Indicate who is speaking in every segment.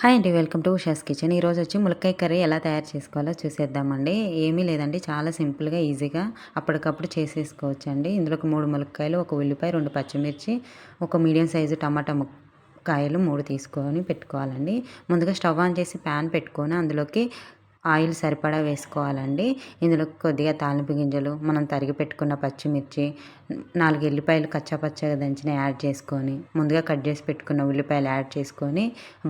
Speaker 1: Hi అండి welcome to Usha's kitchen. ఈరోజు వచ్చి ములక్కాయ కర్రీ ఎలా తయారు చేసుకోవాలో చూసేద్దామండి. ఏమీ లేదండి చాలా సింపుల్గా ఈజీగా అప్పటికప్పుడు చేసేసుకోవచ్చు అండి ఇందులో ఒక మూడు ములక్కాయలు ఒక ఉల్లిపాయ రెండు పచ్చిమిర్చి ఒక మీడియం సైజు టమాటా కాయలు మూడు తీసుకొని పెట్టుకోవాలండి. ముందుగా స్టవ్ ఆన్ చేసి ప్యాన్ పెట్టుకొని అందులోకి ఆయిల్ సరిపడా వేసుకోవాలండి. ఇందులో కొద్దిగా తాలింపు గింజలు మనం తరిగి పెట్టుకున్న పచ్చిమిర్చి నాలుగు ఎల్లిపాయలు కచ్చాపచ్చగా దంచిన యాడ్ చేసుకొని ముందుగా కట్ చేసి పెట్టుకున్న ఉల్లిపాయలు యాడ్ చేసుకొని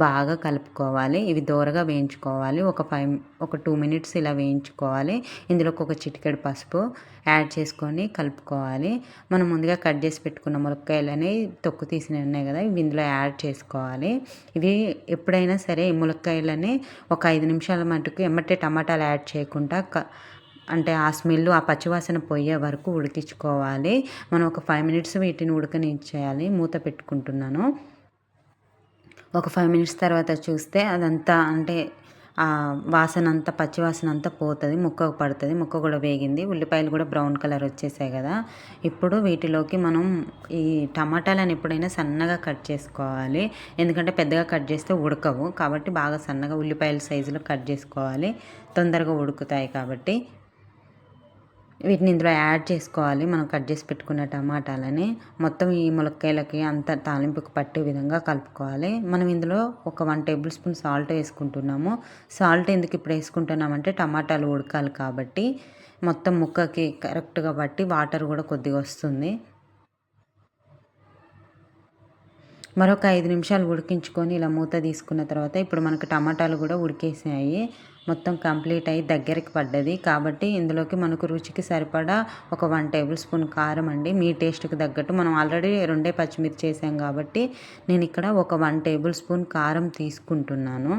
Speaker 1: బాగా కలుపుకోవాలి. ఇవి దూరగా వేయించుకోవాలి. ఒక ఫైవ్ ఒక టూ మినిట్స్ ఇలా వేయించుకోవాలి. ఇందులోకి ఒక చిటికెడు పసుపు యాడ్ చేసుకొని కలుపుకోవాలి. మనం ముందుగా కట్ చేసి పెట్టుకున్న ములక్కాయలని తొక్కు తీసిన ఉన్నాయి కదా ఇవి ఇందులో యాడ్ చేసుకోవాలి. ఇవి ఎప్పుడైనా సరే ఈ ములక్కాయలని ఒక ఐదు నిమిషాల మటుకు ఎమ్మటే టమాటాలు యాడ్ చేయకుండా అంటే ఆ స్మెల్ ఆ పచ్చివాసన పోయే వరకు ఉడికించుకోవాలి. మనం ఒక ఫైవ్ మినిట్స్ వీటిని ఉడకనిచ్చేయాలి. మూత పెట్టుకుంటున్నాను. ఒక ఫైవ్ మినిట్స్ తర్వాత చూస్తే అదంతా అంటే వాసన అంతా పచ్చి వాసన అంతా పోతుంది ముక్క పడుతుంది ముక్క కూడా వేగింది. ఉల్లిపాయలు కూడా బ్రౌన్ కలర్ వచ్చేసాయి కదా. ఇప్పుడు వీటిలోకి మనం ఈ టమాటాలను ఎప్పుడైనా సన్నగా కట్ చేసుకోవాలి. ఎందుకంటే పెద్దగా కట్ చేస్తే ఉడకవు. కాబట్టి బాగా సన్నగా ఉల్లిపాయల సైజులో కట్ చేసుకోవాలి. తొందరగా ఉడుకుతాయి కాబట్టి వీటిని ఇందులో యాడ్ చేసుకోవాలి. మనం కట్ చేసి పెట్టుకున్న టమాటాలని మొత్తం ఈ ములక్కాయలకి అంత తాలింపుకి పట్టే విధంగా కలుపుకోవాలి. మనం ఇందులో ఒక వన్ టేబుల్ స్పూన్ సాల్ట్ వేసుకుంటున్నాము. సాల్ట్ ఎందుకు ఇప్పుడు వేసుకుంటున్నామంటే టమాటాలు ఉడకాలి కాబట్టి మొత్తం ముక్కకి కరెక్ట్గా పట్టి వాటర్ కూడా కొద్దిగా వస్తుంది. మరొక ఐదు నిమిషాలు ఉడికించుకొని ఇలా మూత తీసుకున్న తర్వాత ఇప్పుడు మనకు టమాటాలు కూడా ఉడికేసాయి. మొత్తం కంప్లీట్ అయ్యి దగ్గరికి పడ్డది. కాబట్టి ఇందులోకి మనకు రుచికి సరిపడా ఒక వన్ టేబుల్ స్పూన్ కారం అండి. మీ టేస్ట్కి తగ్గట్టు మనం ఆల్రెడీ రెండే పచ్చిమిర్చి చేసాం కాబట్టి నేను ఇక్కడ ఒక వన్ టేబుల్ స్పూన్ కారం తీసుకుంటున్నాను.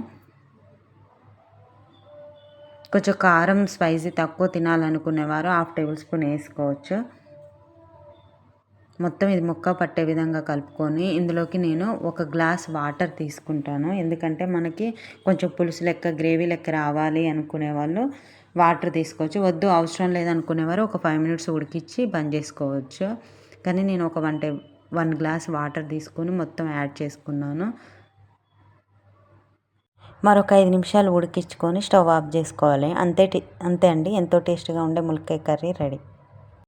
Speaker 1: కొంచెం కారం స్పైసీ తక్కువ తినాలనుకునేవారు హాఫ్ టేబుల్ స్పూన్ వేసుకోవచ్చు. మొత్తం ఇది ముక్క పట్టే విధంగా కలుపుకొని ఇందులోకి నేను ఒక గ్లాస్ వాటర్ తీసుకుంటాను. ఎందుకంటే మనకి కొంచెం పులుసు లెక్క గ్రేవీ లెక్క రావాలి అనుకునే వాళ్ళు వాటర్ తీసుకోవచ్చు. వద్దు అవసరం లేదనుకునేవారు ఒక ఫైవ్ మినిట్స్ ఉడికిచ్చి బంద్ చేసుకోవచ్చు. కానీ నేను ఒక వన్ టే వన్ గ్లాస్ వాటర్ తీసుకొని మొత్తం యాడ్ చేసుకున్నాను. మరొక ఐదు నిమిషాలు ఉడికించుకొని స్టవ్ ఆఫ్ చేసుకోవాలి. అంతే అంతే అండి. ఎంతో టేస్ట్గా ఉండే ములక్కాయ కర్రీ రెడీ.